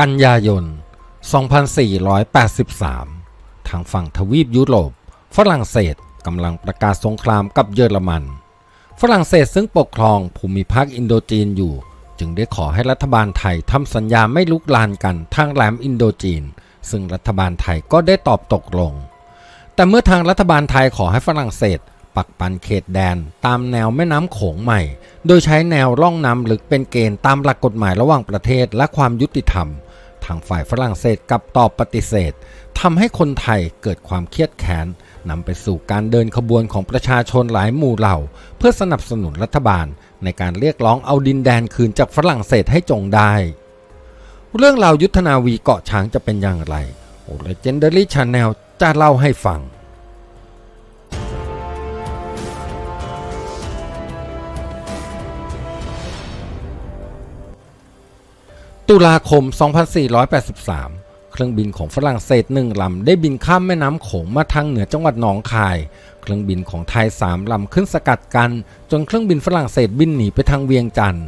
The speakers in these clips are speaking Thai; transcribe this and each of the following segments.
กันยายน 2483 ทางฝั่งทวีปยุโรป ฝรั่งเศสกำลังประกาศสงครามกับเยอรมัน ฝรั่งเศสซึ่งปกครองภูมิภาคอินโดจีนอยู่ จึงได้ขอให้รัฐบาลไทยทำสัญญาไม่ลุกลานกันทางแหลมอินโดจีน ซึ่งรัฐบาลไทยก็ได้ตอบตกลง แต่เมื่อทางรัฐบาลไทยขอให้ฝรั่งเศส ปักปันเขตแดนตามแนวแม่น้ำโขงใหม่ โดยใช้แนวร่องน้ำลึกเป็นเกณฑ์ตามหลักกฎหมายระหว่างประเทศและความยุติธรรมางฝ่ายฝรั่งเศสกลับตอบปฏิเสธทำให้คนไทยเกิดความเครียดแค้นนำไปสู่การเดินขบวนของประชาชนหลายหมู่เหล่า เพื่อสนับสนุนรัฐบาล ในการเรียกร้องเอาดินแดนคืนจากฝรั่งเศสให้จงได้ เรื่องราวยุทธนาวีเกาะช้างจะเป็นอย่างไรโอเลเจนเดอรี่ชาแนลจะเล่าให้ฟัง ตุลาคม 2483 เครื่องบินของฝรั่งเศสหนึ่งลำได้บินข้ามแม่น้ำโขงมาทางเหนือจังหวัดหนองคาย เครื่องบินของไทยสามลำขึ้นสกัดกัน จนเครื่องบินฝรั่งเศสบินหนีไปทางเวียงจันทร์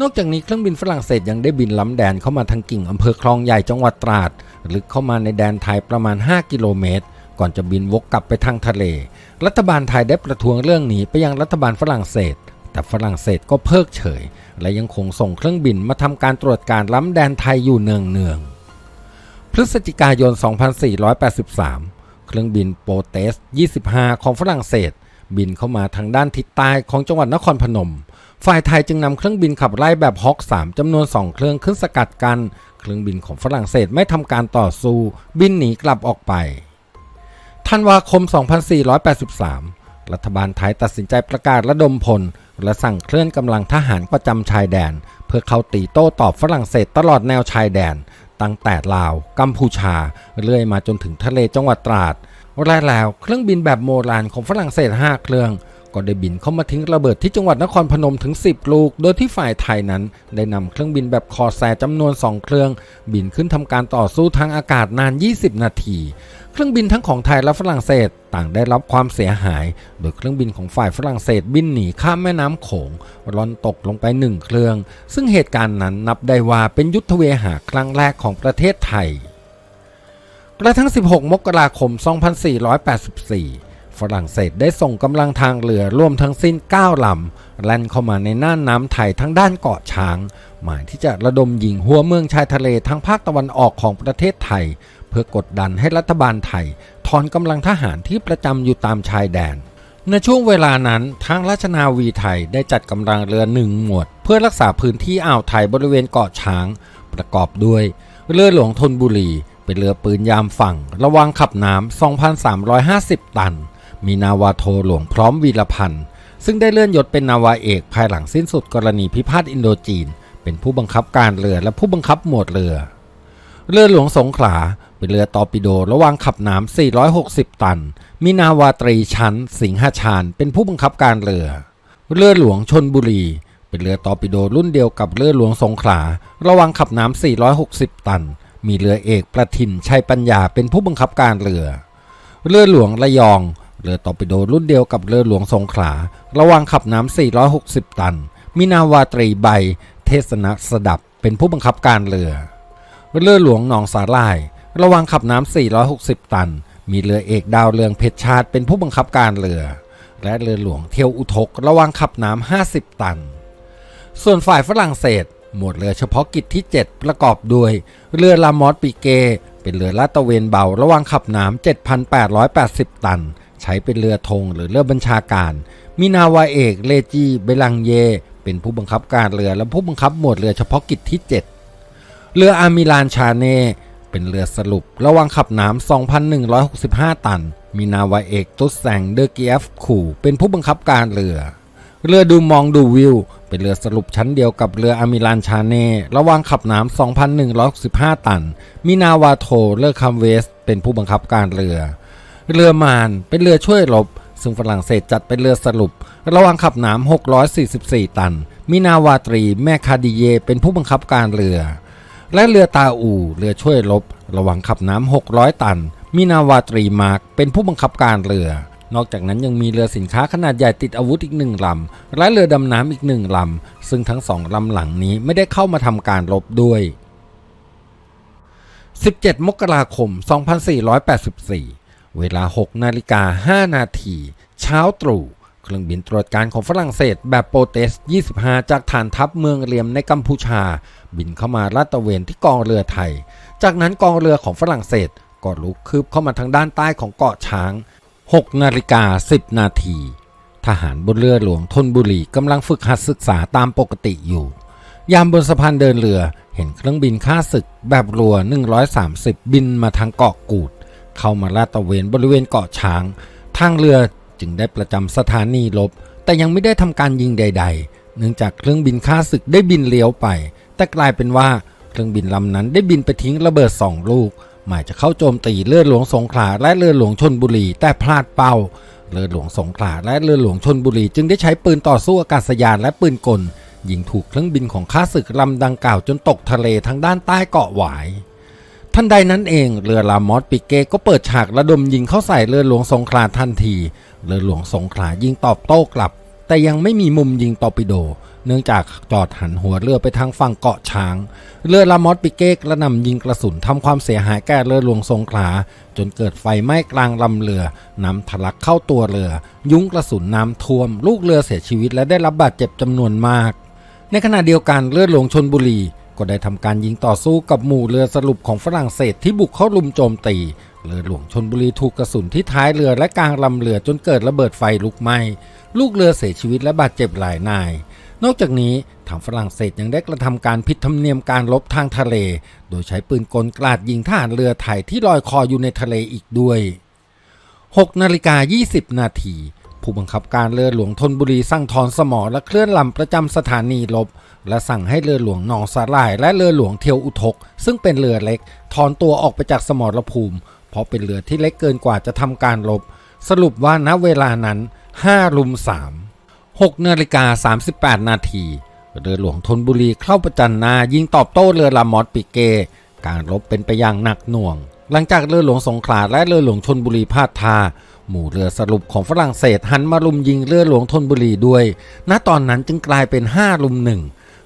นอกจากนี้เครื่องบินฝรั่งเศสยังได้บินล้ำแดนเข้ามาทางกิ่งอำเภอคลองใหญ่จังหวัดตราดลึกเข้ามาในแดนไทยประมาณ 5 กิโลเมตร ก่อนจะบินวกกลับไปทางทะเล รัฐบาลไทยได้ประท้วงเรื่องนี้ไปยังรัฐบาลฝรั่งเศส แต่ฝรั่งเศสก็เพิกเฉย และยังคงส่งเครื่องบินมาทำการตรวจการล้ำแดนไทยอยู่เนืองเนืองๆพฤศจิกายน 2483 เครื่องบินโปเตส 25 ของฝรั่งเศส บินเข้ามาทางด้านทิศใต้ของจังหวัดนครพนม ฝ่ายไทยจึงนำเครื่องบินขับไล่แบบฮอค3จำนวน 2 เครื่องขึ้นสกัดกัน เครื่องบินของฝรั่งเศสไม่ทำการต่อสู้ บินหนีกลับออกไปธันวาคม 2483 รัฐบาลไทยตัดสินใจประกาศระดมพลและสั่งเคลื่อนกำลังทหารประจำชายแดน เพื่อเข้าตีโต้ตอบฝรั่งเศสตลอดแนวชายแดน ตั้งแต่ลาว กัมพูชา เรื่อยมาจนถึงทะเลจังหวัดตราดและแล้วเครื่องบินแบบโบราณของฝรั่งเศส 5 เครื่อง ก็ได้บินเข้ามาทิ้งระเบิดที่จังหวัดนครพนมถึง 10 ลูก โดยที่ฝ่ายไทยนั้นได้นำเครื่องบินแบบคอแซจำนวน 2 เครื่อง บินขึ้นทำการต่อสู้ทางอากาศนาน 20 นาที เครื่องบินทั้งของไทยและฝรั่งเศสต่างได้รับความเสียหาย โดยเครื่องบินของฝ่ายฝรั่งเศสบินหนีข้ามแม่น้ำโขงร่อนตกลงไปหนึ่งเครื่อง ซึ่งเหตุการณ์นั้นนับได้ว่าเป็นยุทธเวหาครั้งแรกของประเทศไทย กระทั่ง 16 มกราคม 2484 ฝรั่งเศสได้ส่งกำลังทางเรือรวมทั้งสิ้น 9 ลำแล่นเข้ามาในน่านน้ำไทยทั้งด้านเกาะช้าง หมายที่จะระดมยิงหัวเมืองชายทะเลทั้งภาคตะวันออกของประเทศไทย เพื่อกดดันให้รัฐบาลไทย ถอนกำลังทหารที่ประจำอยู่ตามชายแดน ในช่วงเวลานั้นทางราชนาวีไทยได้จัดกำลังเรือหนึ่งหมวด เพื่อรักษาพื้นที่อ่าวไทยบริเวณเกาะช้าง ประกอบด้วย เรือหลวงธนบุรี เป็นเรือปืนยามฝั่ง ระวังขับน้ำ 2,350 ตัน มีนาวาโทหลวงพร้อมวีรพันธ์ซึ่งได้เลื่อนยศเป็นนาวาเอกภายหลังสิ้นสุดกรณีพิพาทอินโดจีน เป็นผู้บังคับการเรือและผู้บังคับหมวดเรือ เรือหลวงสงขลา เป็นเรือตอร์ปิโดระวางขับน้ำ460 ตัน มีนาวาตรีชั้น สิงหชาญเป็นผู้บังคับการเรือ เรือหลวงชนบุรี เป็นเรือตอร์ปิโดรุ่นเดียวกับเรือหลวงสงขลา ระวังขับน้ำ460 ตัน มีเรือเอกประทินชัยปัญญาเป็นผู้บังคับการเรือ เรือหลวงระยอง เรือตอร์ปิโดรุ่นเดียวกับเรือหลวงสงขลา ระวังขับน้ำ460 ตัน มีนาวาตรีใบ เทศนสดับเป็นผู้บังคับการเรือ เรือหลวงหนองสาลาย ระวังขับน้ำ 460 ตัน มีเรือเอกดาวเรืองเพชรชาติเป็นผู้บังคับการเรือ และเรือหลวงเที่ยวอุทก ระวังขับน้ำ 50 ตัน ส่วนฝ่ายฝรั่งเศส หมวดเรือเฉพาะกิจที่ 7 ประกอบด้วยเรือลามอสปีเก เป็นเรือลาดตระเวนเบา ระวังขับน้ำ 7,880 ตัน ใช้เป็นเรือธงหรือเรือบัญชาการ มีนาวาเอกเลจีเบลังเย เป็นผู้บังคับการเรือและผู้บังคับหมวดเรือเฉพาะกิจที่ 7 เรืออามิลานชาเน่ เป็นเรือสรุประวังขับน้ำ 2,165 ตัน มีนาวาเอกตุสแซงเดอร์เกียฟขู่ เป็นผู้บังคับการเรือ เรือดูมองดูวิว เป็นเรือสรุปชั้นเดียวกับเรืออามิลานชาเน่ระวังขับน้ำ 2,165 ตัน มีนาวาโทเลอร์คัมเวส เป็นผู้บังคับการเรือ เรือมานเป็นเรือช่วยรบซึ่งฝรั่งเศสจัดเป็นเรือสรุประวังขับน้ำ 644 ตัน มีนาวาตรีแม่คาดิเยเป็นผู้บังคับการเรือ และเรือตาอูเรือช่วยรบระวังขับน้ำ 600 ตัน มีนาวาตรีมาร์กเป็นผู้บังคับการเรือ นอกจากนั้นยังมีเรือสินค้าขนาดใหญ่ติดอาวุธอีกหนึ่งลำ และเรือดำน้ำอีกหนึ่งลำ ซึ่งทั้งสองลำหลังนี้ไม่ได้เข้ามาทำการรบด้วย 17 มกราคม 2484 เวลา 6 นาฬิกา 5 นาที เช้าตรู่ เครื่องบินตรวจการของฝรั่งเศสแบบโปเตส 25 จากฐานทัพเมืองเรียมในกัมพูชา บินเข้ามาลาดตระเวนที่กองเรือไทย จากนั้นกองเรือของฝรั่งเศสก็ลุกคืบเข้ามาทางด้านใต้ของเกาะช้าง 6 นาฬิกา 10 นาที ทหารบนเรือหลวงธนบุรีกำลังฝึกหัดศึกษาตามปกติอยู่ ยามบนสะพานเดินเรือเห็นเครื่องบินค่าศึกแบบรัว 130 บินมาทางเกาะกูด เข้ามาลาดตระเวนบริเวณเกาะช้าง ทางเรือ จึงได้ประจำสถานีลบ แต่ยังไม่ได้ทำการยิงใด ๆ เนื่องจากเครื่องบินค่าศึกได้บินเลี้ยวไป แต่กลายเป็นว่าเครื่องบินลำนั้นได้บินไปทิ้งระเบิดสองลูก หมายจะเข้าโจมตีเรือหลวงสงขลาและเรือหลวงชนบุรีแต่พลาดเป้า เรือหลวงสงขลาและเรือหลวงชนบุรีจึงได้ใช้ปืนต่อสู้อากาศยานและปืนกลยิงถูกเครื่องบินของข้าศึกลำดังกล่าวจนตกทะเลทางด้านใต้เกาะหวาย ทันใดนั้นเองเรือลามอสปิเก้ก็เปิดฉากระดมยิงเข้าใส่เรือหลวงสงขลาทันที เรือหลวงสงขลายิงตอบโต้กลับ แต่ยังไม่มีมุมยิงตอร์ปิโด เนื่องจากจอดหันหัวเรือไปทางฝั่งเกาะช้าง เรือลามอสปิเก้กระนำยิงกระสุนทำความเสียหายแก่เรือหลวงสงขลาจนเกิดไฟไหม้กลางลำเรือนำทะลักเข้าตัวเรือ ยุ้งกระสุนน้ำท่วม ลูกเรือเสียชีวิตและได้รับบาดเจ็บจำนวนมาก ในขณะเดียวกันเรือหลวงชนบุรี ก็ได้ทำการยิงต่อสู้กับหมู่เรือสรุปของฝรั่งเศสที่บุกเข้าลุมโจมตี เรือหลวงชนบุรีถูกกระสุนที่ท้ายเรือและกลางลำเรือจนเกิดระเบิดไฟลุกไหม้ลูกเรือเสียชีวิตและบาดเจ็บหลายนาย นอกจากนี้ทางฝรั่งเศสยังได้กระทำการผิดธรรมเนียมการรบทางทะเล โดยใช้ปืนกลกราดยิงทหารเรือไทยที่ลอยคออยู่ในทะเลอีกด้วย6นาฬิกา20 นาทีผู้บังคับการเรือหลวงธนบุรีสั่งถอนสมอและเคลื่อนลำประจำสถานีลบ และสั่งให้เรือหลวงหนองสาหร่าย และเรือหลวงเทียวอุทก ซึ่งเป็นเรือเล็ก ถอนตัวออกไปจากสมรภูมิ เพราะเป็นเรือที่เล็กเกินกว่าจะทำการรบสรุปว่าณเวลานั้น5ลุม3 6นาฬิกา38 นาที เรือหลวงธนบุรีเข้าประจันนายิงตอบโต้เรือลามอสปิเก การรบเป็นไปอย่างหนักหน่วง หลังจากเรือหลวงสงขลาและเรือหลวงชนบุรีพาดทาหมู่เรือสรุปของฝรั่งเศสหันมาลุมยิงเรือหลวงธนบุรีด้วย ณตอนนั้นจึงกลายเป็น5ลุมหนึ่ง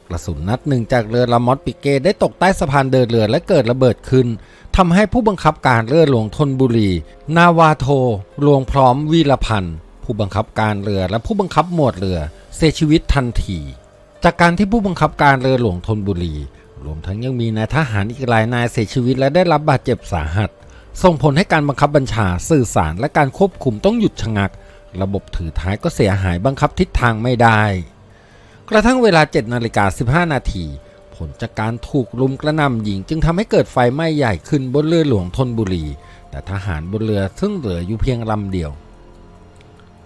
กระสุนนัดหนึ่งจากเรือลามอสปิเกได้ตกใต้สะพานเดินเรือและเกิดระเบิดขึ้นทำให้ผู้บังคับการเรือหลวงธนบุรี นาวาโทรวงพร้อมวีรพันธ์ผู้บังคับการเรือและผู้บังคับหมวดเรือเสียชีวิตทันที จากการที่ผู้บังคับการเรือหลวงธนบุรี รวมทั้งยังมีนายทหารอีกหลายนายเสียชีวิตและได้รับบาดเจ็บสาหัส ส่งผลให้การบังคับบัญชาสื่อสารและการควบคุมต้องหยุดชะงัก ระบบถือท้ายก็เสียหายบังคับทิศทางไม่ได้ กระทั่งเวลา7นาฬิกา15 นาที ผลจากการถูกลุมกระหน่ำยิงจึงทำให้เกิดไฟไหม้ใหญ่ขึ้นบนเรือหลวงธนบุรี แต่ทหารบนเรือซึ่งเหลืออยู่เพียงลำเดียว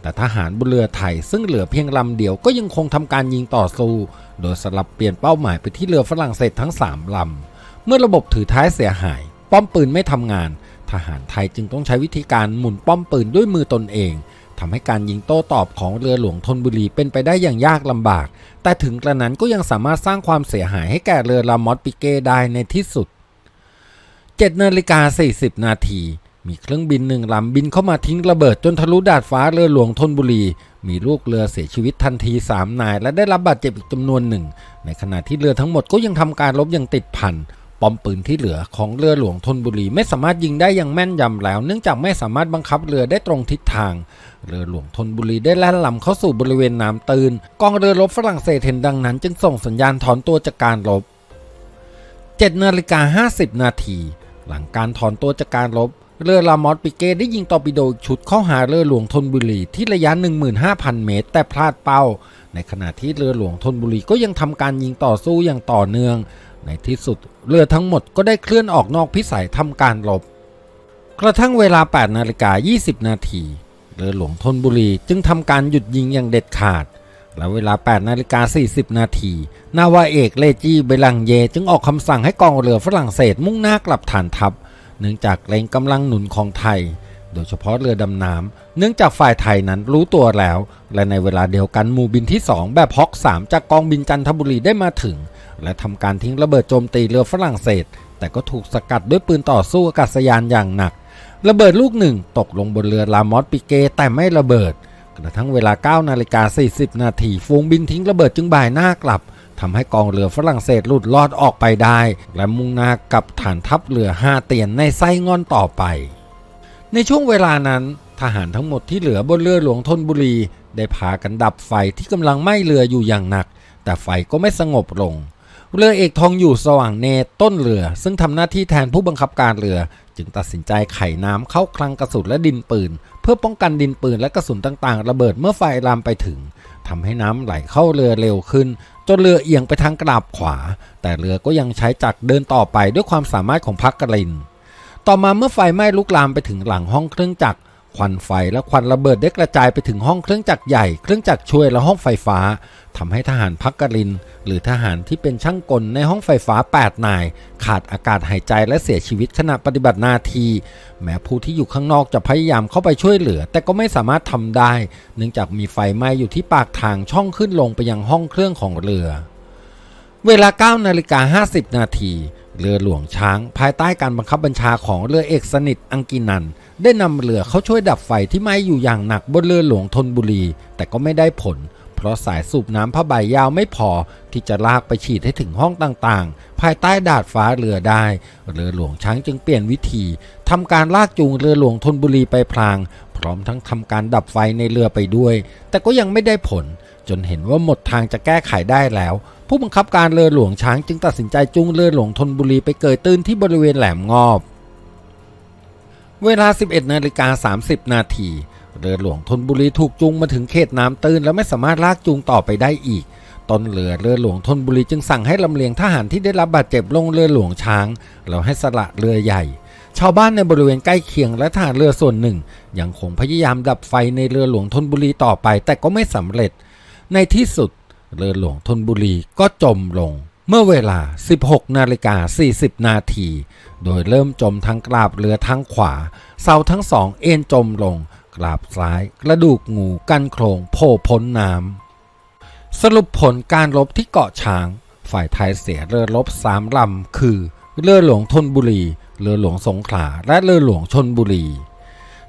แต่ทหารบนเรือไทยซึ่งเหลือเพียงลำเดียวก็ยังคงทำการยิงต่อสู้โดยสลับเปลี่ยนเป้าหมายไปที่เรือฝรั่งเศสทั้ง3ลำเมื่อระบบถือท้ายเสียหาย ป้อมปืนไม่ทำงาน ทหารไทยจึงต้องใช้วิธีการหมุนป้อมปืนด้วยมือตนเอง ทำให้การยิงโต้ตอบของเรือหลวงธนบุรีเป็นไปได้อย่างยากลำบาก แต่ถึงกระนั้นก็ยังสามารถสร้างความเสียหายให้แก่เรือลามอสปิเก้ได้ในที่สุด7นาฬิกา40 นาที มีเครื่องบินหนึ่งลำบินเข้ามาทิ้งระเบิดจนทะลุดาดฟ้าเรือหลวงธนบุรี มีลูกเรือเสียชีวิตทันที 3 นาย และได้รับบาดเจ็บอีกจำนวนหนึ่ง ในขณะที่เรือทั้งหมดก็ยังทำการรบอย่างติดพัน ป้อมปืนที่เหลือของเรือหลวงธนบุรีไม่สามารถยิงได้อย่างแม่นยำแล้ว เนื่องจากไม่สามารถบังคับเรือได้ตรงทิศทาง เรือหลวงธนบุรีได้แล่นลำเข้าสู่บริเวณน้ำตื้นกองเรือรบฝรั่งเศสเห็นดังนั้น จึงส่งสัญญาณถอนตัวจากการรบ7นาฬิกา50 นาทีหลังการถอนตัวจากการรบเรือลามอสปิเก้ได้ยิงตอร์ปิโดชุดเข้าหาเรือหลวงธนบุรีที่ระยะ 15,000 เมตร แต่พลาดเป้า ในขณะที่เรือหลวงธนบุรีก็ยังทำการยิงต่อสู้อย่างต่อเนื่อง ในที่สุดเรือทั้งหมดก็ได้เคลื่อนออกนอกพิสัยทำการรบกระทั่งเวลา 8 นาฬิกา 20 นาที เรือหลวงธนบุรีจึงทำการหยุดยิงอย่างเด็ดขาด และเวลา 8 นาฬิกา 40 นาที นาวาเอกเลจีเบลังเย จึงออกคำสั่งให้กองเรือฝรั่งเศสมุ่งหน้ากลับฐานทัพ เนื่องจากเกรงกำลังหนุนของไทย โดยเฉพาะเรือดำน้ำ เนื่องจากฝ่ายไทยนั้นรู้ตัวแล้ว และในเวลาเดียวกันหมู่บินที่ 2 แบบฮอก3จากกองบินจันทบุรีได้มาถึง และทำการทิ้งระเบิดโจมตีเรือฝรั่งเศส แต่ก็ถูกสกัดด้วยปืนต่อสู้อากาศยานอย่างหนัก ระเบิดลูกหนึ่งตกลงบนเรือลามอสปิเกแต่ไม่ระเบิด กระทั่งเวลา9นาฬิกา40 นาทีฝูงบินทิ้งระเบิดจึงบ่ายหน้ากลับทำให้กองเรือฝรั่งเศสหลุดลอดออกไปได้ และมุ่งหน้ากับฐานทัพเรือห้าเตียนในไส้งอนต่อไป ในช่วงเวลานั้น ทหารทั้งหมดที่เหลือบนเรือหลวงธนบุรี ได้พากันดับไฟที่กำลังไหม้เรืออยู่อย่างหนัก แต่ไฟก็ไม่สงบลง เรือเอกทองอยู่สว่างเนต้นเรือ ซึ่งทำหน้าที่แทนผู้บังคับการเรือ จึงตัดสินใจไขน้ำเข้าคลังกระสุนและดินปืน เพื่อป้องกันดินปืนและกระสุนต่างๆ ระเบิดเมื่อไฟลามไปถึงทำให้น้ำไหลเข้าเรือเร็วขึ้น จนเรือเอียงไปทางกราบขวา แต่เรือก็ยังใช้จักรเดินต่อไปด้วยความสามารถของพักกริน ต่อมาเมื่อไฟไหม้ลุกลามไปถึงหลังห้องเครื่องจักร ควันไฟและควันระเบิดได้กระจายไปถึงห้องเครื่องจักรใหญ่ เครื่องจักรช่วยและห้องไฟฟ้าทำให้ทหารพักกริน หรือทหารที่เป็นช่างกลในห้องไฟฟ้า 8 นาย ขาดอากาศหายใจและเสียชีวิตขณะปฏิบัติหน้าที่ แม้ผู้ที่อยู่ข้างนอกจะพยายามเข้าไปช่วยเหลือ แต่ก็ไม่สามารถทำได้ เนื่องจากมีไฟไหม้อยู่ที่ปากทางช่องขึ้นลงไปยังห้องเครื่องของเรือ เวลา9นาฬิกา50 นาทีเรือหลวงช้าง ภายใต้การบังคับบัญชาของเรือเอกสนิทอังกินัน ได้นำเรือเข้าช่วยดับไฟที่ไหม้อยู่อย่างหนักบนเรือหลวงธนบุรี แต่ก็ไม่ได้ผล เพราะสายสูบน้ำผ้าใบยาวไม่พอ ที่จะลากไปฉีดให้ถึงห้องต่างๆ ภายใต้ดาดฟ้าเรือได้ เรือหลวงช้างจึงเปลี่ยนวิธีทำการลากจูงเรือหลวงธนบุรีไปพลาง พร้อมทั้งทำการดับไฟในเรือไปด้วย แต่ก็ยังไม่ได้ผล จนเห็นว่าหมดทางจะแก้ไขได้แล้วผู้บังคับการเรือหลวงช้างจึงตัดสินใจจูงเรือหลวงธนบุรีไปเกยตื้นที่บริเวณแหลมงอบ เวลา 11นาฬิกา30 นาทีเรือหลวงธนบุรีถูกจูงมาถึงเขตน้ำตื้นและไม่สามารถลากจูงต่อไปได้อีก ต้นเรือเรือหลวงธนบุรีจึงสั่งให้ลำเลียงทหารที่ได้รับบาดเจ็บลงเรือหลวงช้าง แล้วให้สละเรือใหญ่ ชาวบ้านในบริเวณใกล้เคียงและทหารเรือส่วนหนึ่ง ยังคงพยายามดับไฟในเรือหลวงธนบุรีต่อไป แต่ก็ไม่สำเร็จ ในที่สุด เรือหลวงธนบุรีก็จมลง เมื่อเวลา 16 นาฬิกา 40 นาที โดยเริ่มจมทั้งกราบเรือทั้งขวา เสาทั้งสองเอ็นจมลง กราบซ้าย กระดูกงูกันโครงโผล่พ้นน้ำ สรุปผลการรบที่เกาะช้าง ฝ่ายไทยเสียเรือรบสามลำคือ เรือหลวงธนบุรี เรือหลวงสงขลา และเรือหลวงชนบุรี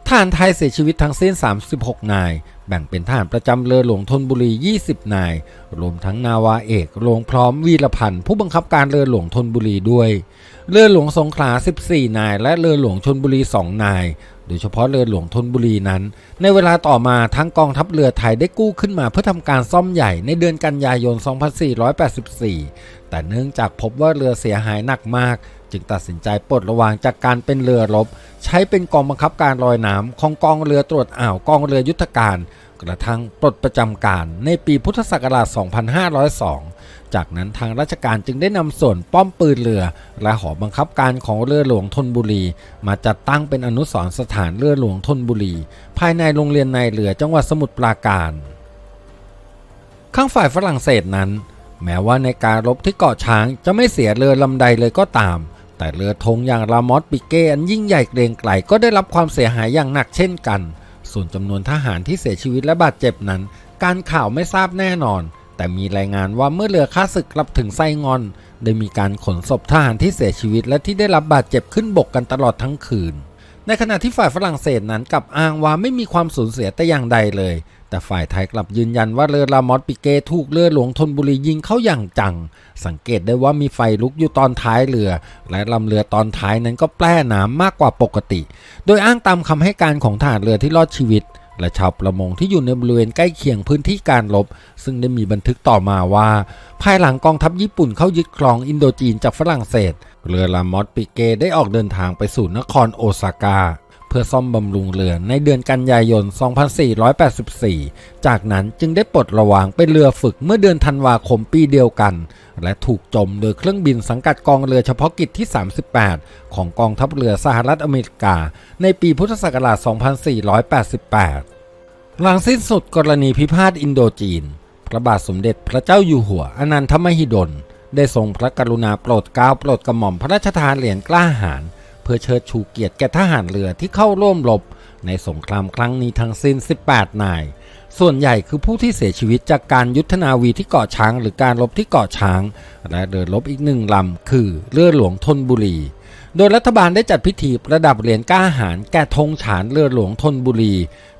ทหารไทยเสียชีวิตทั้งสิ้น 36 นาย แบ่งเป็นทหารประจำเรือหลวงธนบุรี 20 นาย รวมทั้งนาวาเอกหลวงพร้อมวีรพันธ์ผู้บังคับการเรือหลวงธนบุรีด้วย เรือหลวงสงขลา 14 นาย และเรือหลวงชนบุรี 2 นาย โดยเฉพาะเรือหลวงธนบุรีนั้น ในเวลาต่อมาทั้งกองทัพเรือไทยได้กู้ขึ้นมาเพื่อทำการซ่อมใหญ่ในเดือนกันยายน 2484 แต่เนื่องจากพบว่าเรือเสียหายหนักมาก จึงตัดสินใจปลดระวางจากการเป็นเรือรบ ใช้เป็นกองบังคับการลอยน้ำของกองเรือตรวจอ่าวกองเรือยุทธการ กระทั่งปลดประจำการในปีพุทธศักราช 2502 จากนั้นทางราชการจึงได้นำส่วนป้อมปืนเรือ และหอบังคับการของเรือหลวงธนบุรี มาจัดตั้งเป็นอนุสรณ์สถานเรือหลวงธนบุรี ภายในโรงเรียนนายเรือจังหวัดสมุทรปราการข้างฝ่ายฝรั่งเศสนั้น แม้ว่าในการรบที่เกาะช้างจะไม่เสียเรือลำใดเลยก็ตาม แต่เรือธงอย่างรามอสปิเก้อันยิ่งใหญ่เกรงไกรก็ได้รับความเสียหายอย่างหนักเช่นกัน ส่วนจำนวนทหารที่เสียชีวิตและบาดเจ็บนั้น การข่าวไม่ทราบแน่นอน แต่มีรายงานว่าเมื่อเรือข้าศึกกลับถึงไซงอน ได้มีการขนศพทหารที่เสียชีวิตและที่ได้รับบาดเจ็บขึ้นบกกันตลอดทั้งคืน ในขณะที่ฝ่ายฝรั่งเศสนั้นกลับอ้างว่าไม่มีความสูญเสียแต่อย่างใดเลย แต่ฝ่ายไทยกลับยืนยันว่าเรือลามอสปิเก้ถูกเรือหลวงธนบุรียิงเข้าอย่างจัง สังเกตได้ว่ามีไฟลุกอยู่ตอนท้ายเรือ และลำเรือตอนท้ายนั้นก็แปร่น้ำมากกว่าปกติ โดยอ้างตามคำให้การของทหารเรือที่รอดชีวิต และชาวประมงที่อยู่ในบริเวณใกล้เคียงพื้นที่การรบซึ่งได้มีบันทึกต่อมาว่า ภายหลังกองทัพญี่ปุ่นเข้ายึดครองอินโดจีนจากฝรั่งเศส เรือลามอสปิเก้ได้ออกเดินทางไปสู่นครโอซาก้า เพื่อซ่อมบำรุงเรือในเดือนกันยายน 2484 จากนั้นจึงได้ปลดระวางเป็นเรือฝึกเมื่อเดือนธันวาคมปีเดียวกัน และถูกจมโดยเครื่องบินสังกัดกองเรือเฉพาะกิจที่ 38 ของกองทัพเรือสหรัฐอเมริกา ในปีพุทธศักราช 2488 หลังสิ้นสุดกรณีพิพาทอินโดจีน พระบาทสมเด็จพระเจ้าอยู่หัวอนันทมหิดลได้ทรงพระกรุณาโปรดเกล้าโปรดกระหม่อมพระราชทานเหรียญกล้าหาญ เพื่อเชิดชูเกียรติแก่ทหารเรือที่เข้าร่วมรบในสงครามครั้งนี้ทั้งสิ้น 18 นาย ส่วนใหญ่คือผู้ที่เสียชีวิตจากการยุทธนาวีที่เกาะช้าง หรือการรบที่เกาะช้าง และเรือรบอีกหนึ่งลำคือเรือหลวงธนบุรี โดยรัฐบาลได้จัดพิธีประดับเหรียญก้าหาญแก่ธงฉานเรือหลวงธนบุรี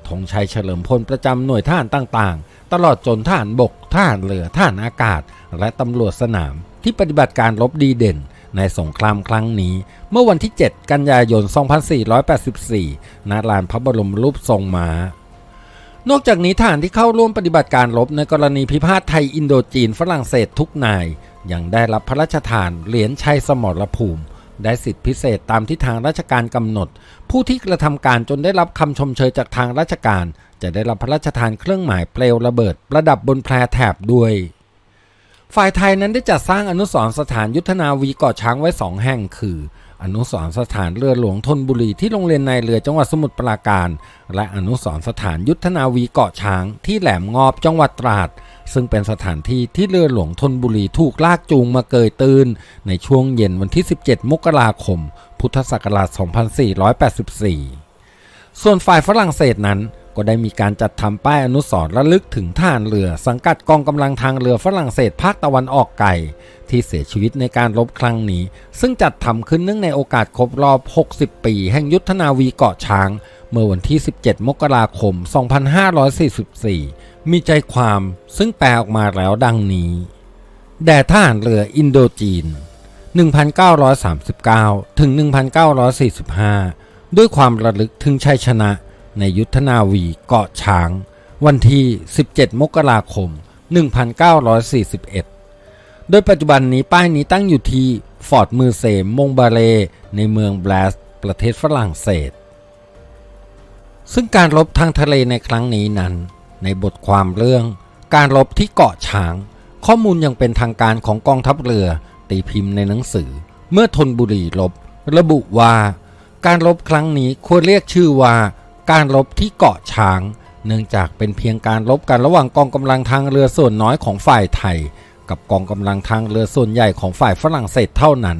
ธงชัยเฉลิมพลประจำหน่วยทหารต่างๆ ตลอดจนทหารบกทหารเรือทหารอากาศ และตำรวจสนามที่ปฏิบัติการรบดีเด่น ในสงครามครั้งนี้ เมื่อวันที่ 7 กันยายน 2484 ณ ลานพระบรมรูปทรงม้านอกจากนี้ทหารที่เข้าร่วมปฏิบัติการรบในกรณีพิพาทไทยอินโดจีนฝรั่งเศสทุกนาย ยังได้รับพระราชทานเหรียญชัยสมรภูมิ ได้สิทธิพิเศษตามที่ทางราชการกำหนด ผู้ที่กระทำการจนได้รับคำชมเชยจากทางราชการ จะได้รับพระราชทานเครื่องหมายเปลวระเบิด ประดับบนแพรแถบด้วย ฝ่ายไทยนั้นได้จัดสร้างอนุสรณ์สถานยุทธนาวีเกาะช้างไว้สองแห่งคือ อนุสรณ์สถานเรือหลวงธนบุรีที่โรงเรียนนายเรือจังหวัดสมุทรปราการ และอนุสรณ์สถานยุทธนาวีเกาะช้างที่แหลมงอบจังหวัดตราด ซึ่งเป็นสถานที่ที่เรือหลวงธนบุรีถูกลากจูงมาเกยตื้นในช่วงเย็นวันที่ 17 มกราคม พุทธศักราช 2484 ส่วนฝ่ายฝรั่งเศสนั้น ก็ได้มีการจัดทำป้ายอนุสรณ์ระลึกถึงทหารเรือสังกัดกองกำลังทางเรือฝรั่งเศสภาคตะวันออกไกลที่เสียชีวิตในการรบครั้งนี้ ซึ่งจัดทำขึ้นเนื่องในโอกาสครบรอบ 60 ปี แห่งยุทธนาวีเกาะช้าง เมื่อวันที่ 17 มกราคม 2544 มีใจความซึ่งแปลออกมาแล้วดังนี้ แด่ทหารเรืออินโดจีน 1939 ถึง 1945 ด้วยความระลึกถึงชัยชนะ ในยุทธนาวีเกาะช้าง วันที่ 17 มกราคม 1941 โดยปัจจุบันนี้ป้ายนี้ตั้งอยู่ที่ฟอร์ดมือเซมมงบาเล ในเมืองแบลสประเทศฝรั่งเศส ซึ่งการรบทางทะเลในครั้งนี้นั้น ในบทความเรื่อง การรบที่เกาะช้าง ข้อมูลยังเป็นทางการของกองทัพเรือ ตีพิมพ์ในหนังสือ เมื่อทนบุรีรบ ระบุว่า การรบครั้งนี้ควรเรียกชื่อว่า การรบที่เกาะช้าง เนื่องจากเป็นเพียงการรบกันระหว่างกองกำลังทางเรือส่วนน้อยของฝ่ายไทย กับกองกำลังทางเรือส่วนใหญ่ของฝ่ายฝรั่งเศสเท่านั้น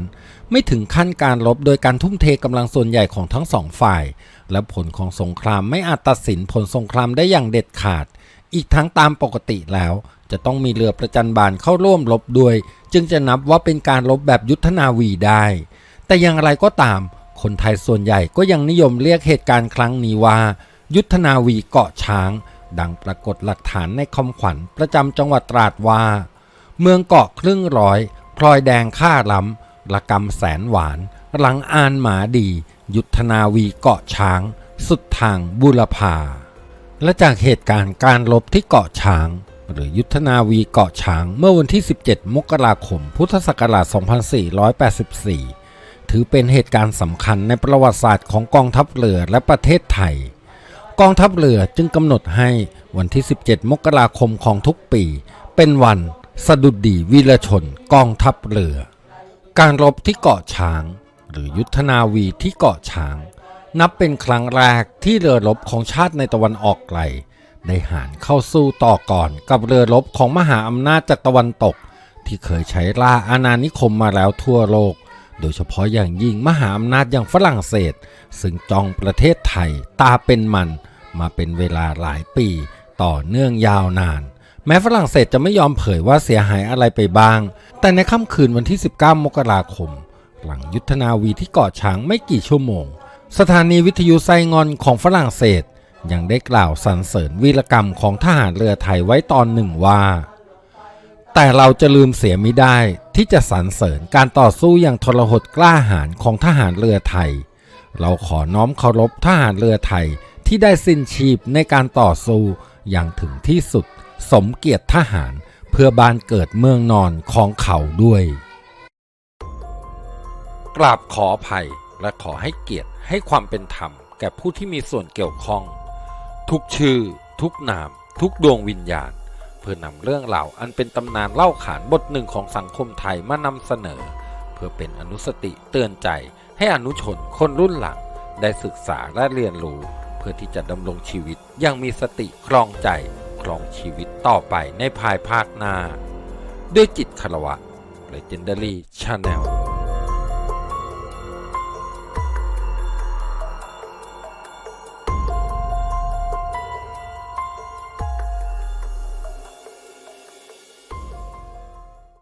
ไม่ถึงขั้นการรบโดยการทุ่มเทกำลังส่วนใหญ่ของทั้งสองฝ่าย และผลของสงครามไม่อาจตัดสินผลสงครามได้อย่างเด็ดขาด อีกทั้งตามปกติแล้ว จะต้องมีเรือประจันบานเข้าร่วมรบด้วย จึงจะนับว่าเป็นการรบแบบยุทธนาวีได้ แต่อย่างไรก็ตาม คนไทยส่วนใหญ่ก็ยังนิยมเรียกเหตุการณ์ครั้งนี้ว่า ยุทธนาวีเกาะช้าง ดังปรากฏหลักฐานในคำขวัญประจำจังหวัดตราดว่า เมืองเกาะครึ่งร้อยพลอยแดงค่าล้ำระกำแสนหวาน หลังอานหมาดี ยุทธนาวีเกาะช้าง สุดทางบุรพาและจากเหตุการณ์การรบที่เกาะช้าง หรือยุทธนาวีเกาะช้างเมื่อวันที่ 17 มกราคม พุทธศักราช 2484 ถือเป็นเหตุการณ์สำคัญในประวัติศาสตร์ของกองทัพเรือและประเทศไทย กองทัพเรือจึงกำหนดให้วันที่ 17 มกราคมของทุกปี เป็นวันสดุดดีวีรชนกองทัพเรือ การรบที่เกาะช้าง หรือยุทธนาวีที่เกาะช้าง นับเป็นครั้งแรกที่เรือรบของชาติในตะวันออกไกลได้หานเข้าสู้ต่อก่อนกับเรือรบของมหาอำนาจจากตะวันตก ที่เคยใช้ล่าอาณานิคมมาแล้วทั่วโลก โดยเฉพาะอย่างยิ่งมหาอำนาจอย่างฝรั่งเศส ซึ่งจองประเทศไทยตาเป็นมัน มาเป็นเวลาหลายปี ต่อเนื่องยาวนาน แม้ฝรั่งเศสจะไม่ยอมเผยว่าเสียหายอะไรไปบ้าง แต่ในค่ำคืนวันที่ 19 มกราคม หลังยุทธนาวีที่เกาะช้างไม่กี่ชั่วโมง สถานีวิทยุไซงอนของฝรั่งเศสยังได้กล่าวสรรเสริญวีรกรรมของทหารเรือไทยไว้ตอนหนึ่งว่า แต่เราจะลืมเสียไม่ได้ที่จะสรรเสริญการต่อสู้อย่างทรหดกล้าหาญของทหารเรือไทย เราขอน้อมเคารพทหารเรือไทยที่ได้สิ้นชีพในการต่อสู้อย่างถึงที่สุด สมเกียรติทหารเพื่อบ้านเกิดเมืองนอนของเขาด้วย กราบขออภัยและขอให้เกียรติให้ความเป็นธรรม แก่ผู้ที่มีส่วนเกี่ยวข้อง ทุกชื่อ ทุกนาม ทุกดวงวิญญาณ เพื่อนำเรื่องราอันเป็นตำนานเล่าขานบทหนึ่งของสังคมไทยมานำเสนอ เพื่อเป็นอนุสติเตือนใจให้อนุชนคนรุ่นหลัง ได้ศึกษาและเรียนรู้ เพื่อที่จะดำรงชีวิตอยังมีสติครองใจครองชีวิตต่อไปในภายภาคหน้า ด้วยจิตคารวะ Legendary Channel